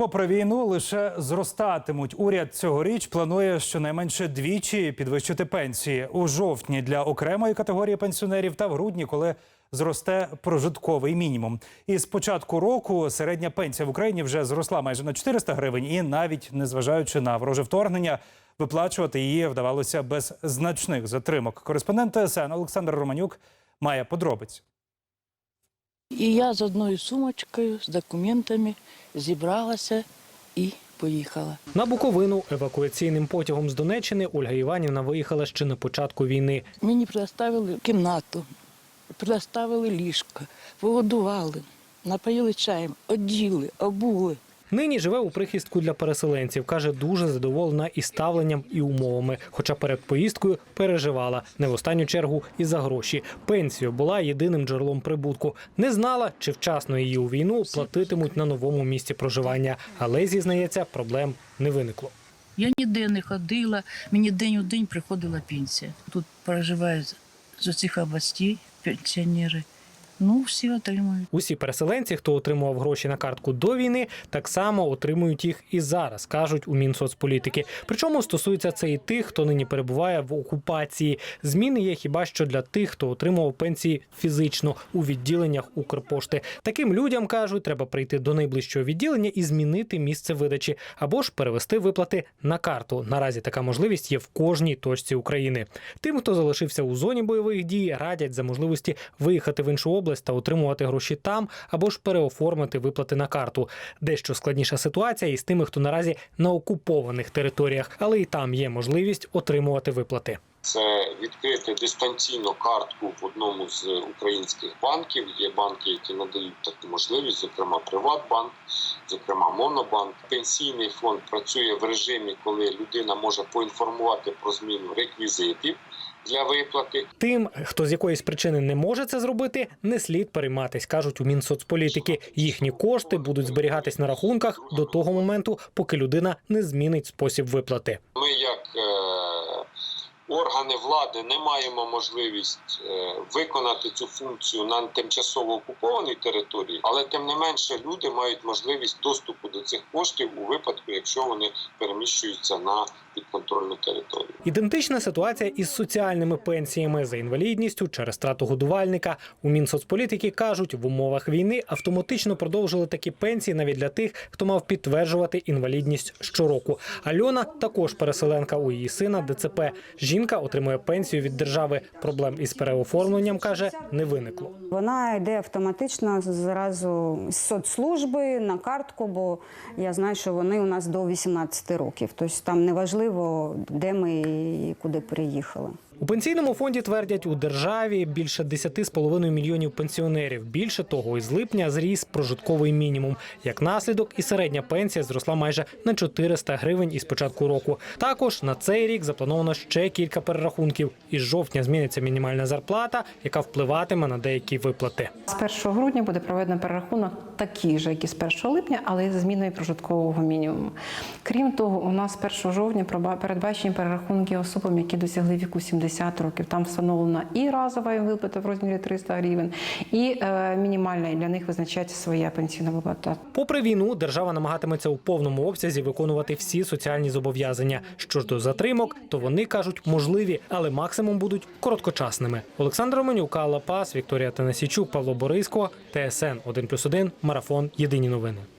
Попри війну, лише зростатимуть. Уряд цьогоріч планує щонайменше двічі підвищити пенсії у жовтні для окремої категорії пенсіонерів та в грудні, коли зросте прожитковий мінімум. І з початку року середня пенсія в Україні вже зросла майже на 400 гривень, і навіть незважаючи на вороже вторгнення, виплачувати її вдавалося без значних затримок. Кореспондент ТСН Олександр Романюк має подробиці. І я з одною сумочкою, з документами зібралася і поїхала. На Буковину евакуаційним потягом з Донеччини Ольга Іванівна виїхала ще на початку війни. Мені предоставили кімнату, предоставили ліжко, погодували, напоїли чаєм, оділи, обули. Нині живе у прихистку для переселенців. каже, дуже задоволена і ставленням, і умовами. Хоча перед поїздкою переживала не в останню чергу і за гроші. Пенсію була єдиним джерелом прибутку. Не знала, чи вчасно її у війну платитимуть на новому місці проживання. Але зізнається, проблем не виникло. Я ніде не ходила, мені день у день приходила пенсія. Тут проживають з усіх областей пенсіонери. Ну, всі отримують. Усі переселенці, хто отримував гроші на картку до війни, так само отримують їх і зараз, кажуть у Мінсоцполітики. Причому стосується це і тих, хто нині перебуває в окупації. Зміни є хіба що для тих, хто отримував пенсії фізично у відділеннях Укрпошти. Таким людям кажуть, треба прийти до найближчого відділення і змінити місце видачі або ж перевести виплати на карту. Наразі така можливість є в кожній точці України. Тим, хто залишився у зоні бойових дій, радять за можливості виїхати в іншу область та отримувати гроші там, або ж переоформити виплати на карту. Дещо складніша ситуація із тими, хто наразі на окупованих територіях, але і там є можливість отримувати виплати. це відкрити дистанційну картку в одному з українських банків. Є банки, які надають таку можливість, зокрема Приватбанк, зокрема Монобанк. Пенсійний фонд працює в режимі, коли людина може поінформувати про зміну реквізитів для виплати. Тим, хто з якоїсь причини не може це зробити, не слід перейматись, кажуть у Мінсоцполітики. Їхні кошти будуть зберігатись на рахунках до того моменту, поки людина не змінить спосіб виплати. Ми, як е, органи влади, не маємо можливість е, виконати цю функцію на тимчасово окупованій території, але тим не менше люди мають можливість доступу до цих коштів у випадку, якщо вони переміщуються на підконтрольну територію. Ідентична ситуація із соціальними пенсіями за інвалідністю через страту годувальника. У Мінсоцполітики кажуть, в умовах війни автоматично продовжили такі пенсії навіть для тих, хто мав підтверджувати інвалідність щороку. Альона також переселенка у її сина ДЦП. Жінка отримує пенсію від держави. Проблем із переоформленням каже не виникло. Вона йде автоматично зразу з соцслужби на картку, бо я знаю, що вони у нас до 18 років. Тобто там неважливо, де ми і куди приїхали. У пенсійному фонді твердять, у державі більше 10,5 мільйонів пенсіонерів. Більше того, із липня зріс прожитковий мінімум. Як наслідок, і середня пенсія зросла майже на 400 гривень із початку року. Також на цей рік заплановано ще кілька перерахунків. Із жовтня зміниться мінімальна зарплата, яка впливатиме на деякі виплати. З 1 грудня буде проведено перерахунок такий же, як і з 1 липня, але з зміною прожиткового мінімуму. Крім того, у нас з 1 жовтня передбачені перерахунки особам, які досягли віку 70 років. Там встановлена і разова виплата в розмірі 300 гривень, і е, мінімальна, і для них визначається своя пенсійна виплата. Попри війну, держава намагатиметься у повному обсязі виконувати всі соціальні зобов'язання. Що ж до затримок, то вони кажуть можливі, але максимум будуть короткочасними. Олександр Романюк, Алла Пас, Вікторія Танасічук, Павло Борисько, ТСН 1+,1, Марафон. Єдині новини.